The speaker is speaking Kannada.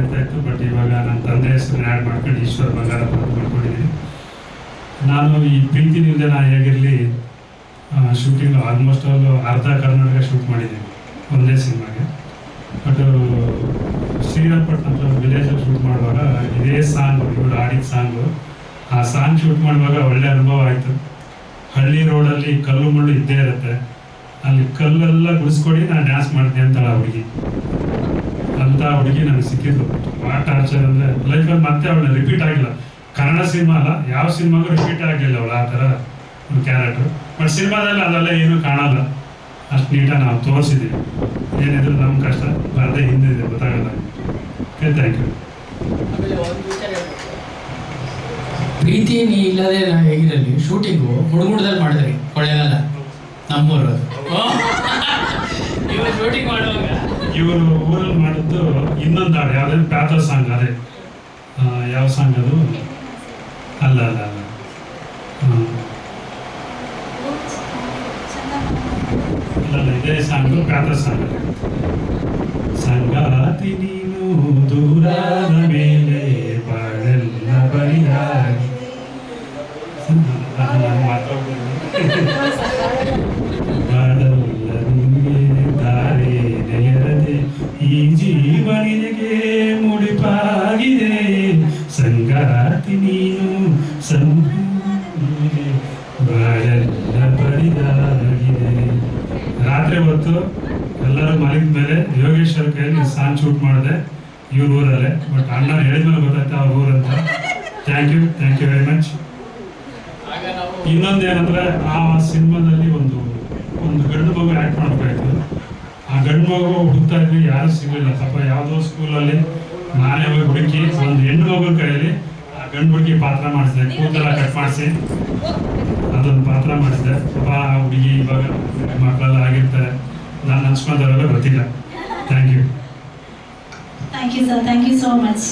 ಇರ್ತಾ ಇತ್ತು ಬಟ್ ಇವಾಗ ನನ್ನ ತಂದೆ ಹೆಸರು ಆ್ಯಡ್ ಮಾಡ್ಕೊಂಡು ಈಶ್ವರ್ ಬಂಗಾರಪ್ಪ ಅಂತ ಮಾಡ್ಕೊಂಡಿದ್ದೀನಿ. ನಾನು ಈ ಪ್ರೀತಿ ನಿಲ್ದೆ ನಾ ಹೇಗಿರಲಿ ಶೂಟಿಂಗ್ ಆಲ್ಮೋಸ್ಟ್ ಆಲ್ ಅರ್ಧ ಕರ್ನಾಟಕ ಶೂಟ್ ಮಾಡಿದ್ದೀನಿ, ಒಂದೇ ಸಿನಿಮಾಗೆ. ಬಟ್ ಶ್ರೀರಂಗಪಟ್ಟಣ ಅಂತ ವಿಲೇಜಲ್ಲಿ ಶೂಟ್ ಮಾಡುವಾಗ ಇದೇ ಸಾಂಗ್ ಇವರು ಆಡಿದ ಸಾಂಗು ಆ ಸಾಂಗ್ ಶೂಟ್ ಮಾಡುವಾಗ ಒಳ್ಳೆ ಅನುಭವ ಆಯಿತು. ಹಳ್ಳಿ ರೋಡಲ್ಲಿ ಕಲ್ಲು ಮುಳ್ಳು ಇದ್ದೇ ಇರುತ್ತೆ. ಅಲ್ಲಿ ಕಲ್ಲೆಲ್ಲ ಗುಡಿಸ್ಕೊಡಿ ನಾನು ಡ್ಯಾನ್ಸ್ ಮಾಡ್ತೀನಿ ಅಂತಾಳೆ ಹುಡುಗಿ. ಅಂತ ಹುಡುಗಿ ನನಗೆ ಸಿಕ್ಕಿದ್ದು. ಭಾಳ ಟಾರ್ಚರ್ ಅಂದರೆ ಲೈಫಲ್ಲಿ ಮತ್ತೆ ಅವಳು ರಿಪೀಟ್ ಆಗಿಲ್ಲ. ಕನ್ನಡ ಸಿನಿಮಾ ಅಲ್ಲ ಯಾವ ಸಿನಿಮಾಗೂ ರಿಪೀಟ್ ಆಗಲಿಲ್ಲ ಅವಳು ಆ ಥರ ಒಂದು ಕ್ಯಾರೆಕ್ಟರ್ ಬಟ್ ಸಿನಿಮಾದಲ್ಲಿ ಅದೆಲ್ಲ ಏನೂ ಕಾಣಲ್ಲ. ಅಷ್ಟು ನೀಟಾಗಿ ನಾವು ತೋರಿಸಿದ್ದೀವಿ. ಏನಿದ್ರು ನಮ್ಮ ಕಷ್ಟ ಬರದೇ ಹಿಂದಿದೆ ಗೊತ್ತಾಗಲ್ಲ. Okay thank you. ಪ್ರೀತಿ ನೀ ಇಲ್ಲದೆ ನಾ ಹೇಗಿರಲಿ ಶೂಟಿಂಗು ಹುಡುಗುಡ್ದಲ್ಲಿ ಮಾಡಿದ್ರಿ ಕೊಳ್ಳೆಗಾಲ ನಮ್ಮೂರು! ಇವಾಗ ಶೂಟಿಂಗ್ ಮಾಡುವಾಗ? ಇವರು ಊರಲ್ಲಿ ಮಾಡಿದ್ದು ಇನ್ನೊಂದು ಹಾಡು ಯಾವುದೇ ಪ್ಯಾಥೋ ಸಾಂಗ್, ಅದೇ. ಯಾವ ಸಾಂಗ್ ಅದು? ಅಲ್ಲ ಅಲ್ಲ ಅಲ್ಲ. ಅಲ್ಲ ಇದೇ ಸಾಂಗ್ ಪ್ಯಾಥೋ ಸಾಂಗ್. ಸಂಗಾತಿ ನೀನು ದೂರಾದ ಮೇಲೆ ಬಾಳೆಲ್ಲ ಬರಿಯಾಗಿ. ಮಾತಾಡ್ತೀನಿ. ರಾತ್ರಿ ಹೊತ್ತು ಎಲ್ಲರೂ ಮಲಗಿದ ಮೇಲೆ ಯೋಗೇಶ್ವರ ಕೈಯಲ್ಲಿ ಸಾಂಗ್ ಶೂಟ್ ಮಾಡಿದೆ ಇವ್ರ ಊರಲ್ಲೇ. ಬಟ್ ಅಣ್ಣ ಹೇಳಿದ್ಮೇಲೆ ಗೊತ್ತಾಯ್ತು ಅವ್ರ ಊರಂತ thank you thank you very much ಇನ್ನೊಂದೇನಂದ್ರೆ ಆ ಸಿನಿಮಾದಲ್ಲಿ ಒಂದು ಒಂದು ಗಂಡು ಮಗು ಆ್ಯಕ್ಟ್ ಮಾಡಬೇಕಾಯ್ತು. ಆ ಗಂಡು ಮಗು ಹುಡುಕ್ತಾ ಇದ್ವಿ ಯಾರು ಸಿಗಲಿಲ್ಲ. ಪಾಪ ಯಾವುದೋ ಸ್ಕೂಲಲ್ಲಿ ನಾನೇ ಹೋಗಿ ಹುಡುಕಿ ಒಂದು ಹೆಣ್ಣು ಮಗು ಕೈಯಲ್ಲಿ ಗಂಡು ಹುಡುಗಿ ಪಾತ್ರ ಮಾಡಿಸಿದೆ ಕೂದಲ ಕಟ್ ಮಾಡಿಸಿ. ಅದೊಂದು ಪಾತ್ರ ಮಾಡಿಸಿದೆ. ಪಾಪ ಆ ಹುಡುಗಿ ಇವಾಗ ಮಕ್ಕಳೆಲ್ಲ ಆಗಿರ್ತಾರೆ. ನಾನು ಅನ್ಸ್ಕೊಂಡವರೆಲ್ಲ ಗೊತ್ತಿಲ್ಲ thank you thank you sir thank you so much.